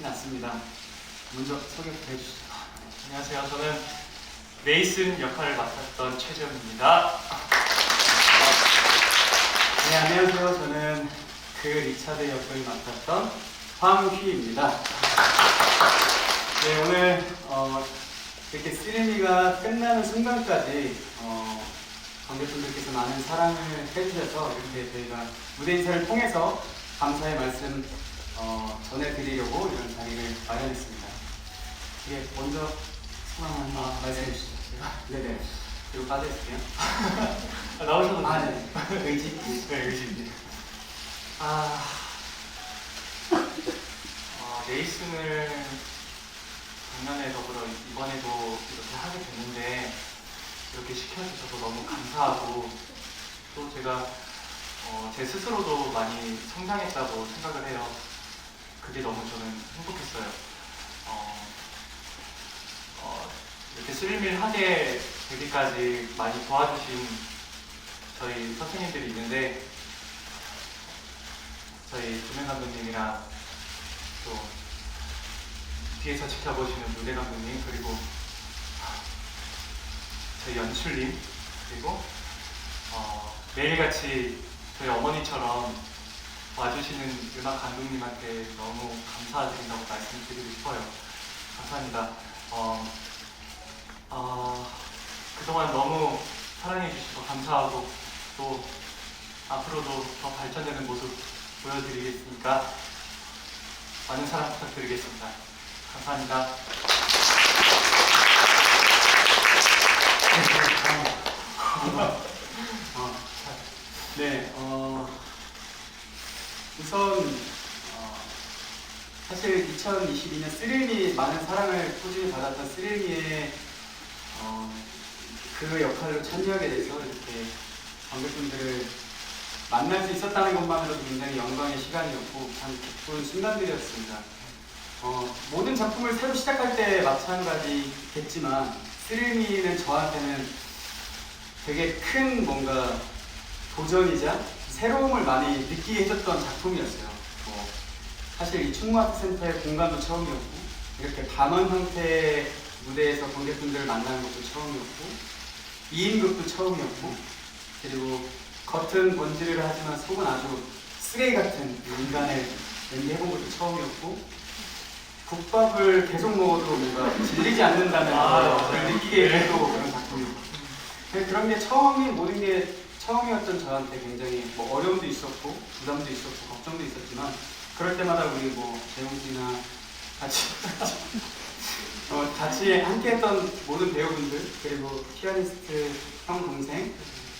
그렇진 않습니다. 먼저 소개부터 해주시죠. 안녕하세요. 저는 메이슨 역할을 맡았던 최재훈입니다. 네, 안녕하세요. 저는 그 리차드 역을 맡았던 황휘입니다. 네, 오늘 어, 이렇게 시리미가 끝나는 순간까지 어, 관객분들께서 많은 사랑을 해주셔서 이렇게 저희가 무대 인사를 통해서 감사의 말씀 어, 전해드리려고 이런 자리를 마련했습니다. 예, 먼저 소감 한번 말씀해 주시죠. 네네. 그리고 빠져있을게요. 아, 나오셔도 아, 돼요. 네. 의지. 네, 의지입니다. 아, 어, 메이슨을 작년에 더불어 이번에도 이렇게 하게 됐는데 이렇게 시켜주셔서 너무 감사하고 또 제가 어, 제 스스로도 많이 성장했다고 생각을 해요. 그게 너무 저는 행복했어요. 어, 어, 이렇게 스릴밀 하게 되기까지 많이 도와주신 저희 선생님들이 있는데 저희 조명 감독님이랑 또 뒤에서 지켜보시는 무대 감독님 그리고 저희 연출님 그리고 어, 매일같이 저희 어머니처럼 와주시는 음악 감독님한테 너무 감사드린다고 말씀드리고 싶어요. 감사합니다. 어, 어, 그동안 너무 사랑해 주셔서 감사하고 또 앞으로도 더 발전되는 모습 보여드리겠으니까 많은 사랑 부탁드리겠습니다. 감사합니다. 어, 네, 어, 우선 어, 사실 2022년 스릴미 많은 사랑을 꾸준히 받았던 스릴미의 어, 그 역할로 참여하게 돼서 이렇게 관객분들을 만날 수 있었다는 것만으로도 굉장히 영광의 시간이었고 참 기쁜 순간들이었습니다. 어, 모든 작품을 새로 시작할 때 마찬가지겠지만 스릴미는 저한테는 되게 큰 뭔가 도전이자 새로움을 많이 느끼게 해줬던 작품이었어요. 뭐 사실 이 충무아트센터의 공간도 처음이었고 이렇게 반원 형태의 무대에서 관객분들을 만나는 것도 처음이었고 2인극도 처음이었고 그리고 겉은 번지르르 하지만 속은 아주 쓰레기 같은 인간을 연기해본 것도 처음이었고 국밥을 계속 먹어도 뭔가 질리지 않는다는 아, 걸 맞아요. 느끼게 해도 그런 작품이었고 그런 게 처음이 모든 게 처음이었던 저한테 굉장히 뭐 어려움도 있었고 부담도 있었고 걱정도 있었지만 그럴 때마다 우리 뭐 재용 씨나 같이 어, 같이 함께했던 모든 배우분들 그리고 피아니스트 형 동생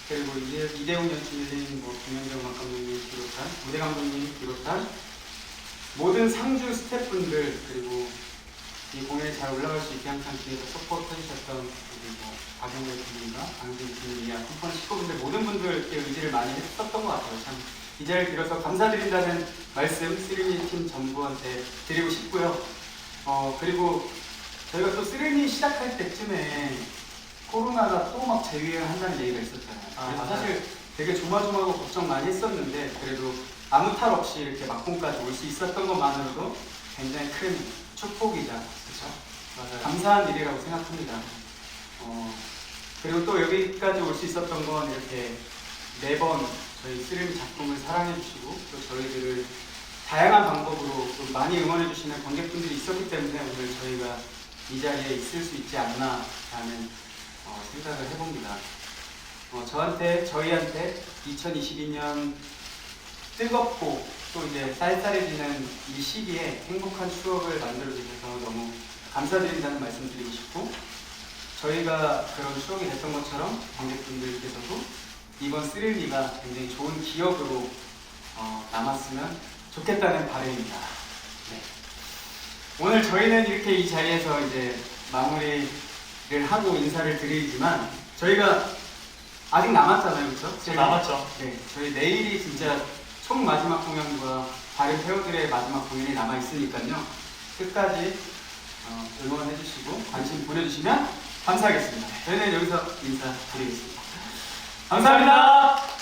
그리고 이대, 이대웅 연출님, 뭐 김현정 감독님 비롯한 무대 감독님 비롯한 모든 상주 스태프분들 그리고 이 공연이 잘 올라갈 수 있게 항상 뒤에서 서포트 해 주셨던 우리 뭐 박영렬 PD님과 강진 PD님이야 컴퍼니 식구분들 모든 분들께 의지를 많이 했었던 것 같아요. 참 이 자리를 빌어서 감사드린다는 말씀 쓰리미 팀 전부한테 드리고 싶고요. 어 그리고 저희가 또 쓰리미 시작할 때쯤에 코로나가 또 막 재유행을 한다는 얘기가 있었잖아요. 아, 그래서. 사실 되게 조마조마하고 걱정 많이 했었는데 그래도 아무 탈 없이 이렇게 막공까지 올 수 있었던 것만으로도 굉장히 큰 축복이자 그렇죠? 맞아요. 감사한 일이라고 생각합니다. 어, 그리고 또 여기까지 올 수 있었던 건 이렇게 매번 저희 스림 작품을 사랑해 주시고 또 저희들을 다양한 방법으로 또 많이 응원해 주시는 관객분들이 있었기 때문에 오늘 저희가 이 자리에 있을 수 있지 않나라는 어, 생각을 해봅니다. 어, 저한테 저희한테 2022년 뜨겁고 또 이제 쌀쌀해지는 이 시기에 행복한 추억을 만들어 주셔서 너무 감사드린다는 말씀 드리고 싶고 저희가 그런 추억이 됐던 것처럼 관객분들께서도 이번 스릴미가 굉장히 좋은 기억으로 어, 남았으면 좋겠다는 바람입니다. 네. 오늘 저희는 이렇게 이 자리에서 이제 마무리를 하고 인사를 드리지만 저희가 아직 남았잖아요, 그렇죠? 지금 남았죠. 네, 저희 내일이 진짜 총 마지막 공연과 다른 배우들의 마지막 공연이 남아 있으니까요. 끝까지 어, 응원해 주시고 관심 보내주시면 감사하겠습니다. 저희는 여기서 인사드리겠습니다. 감사합니다.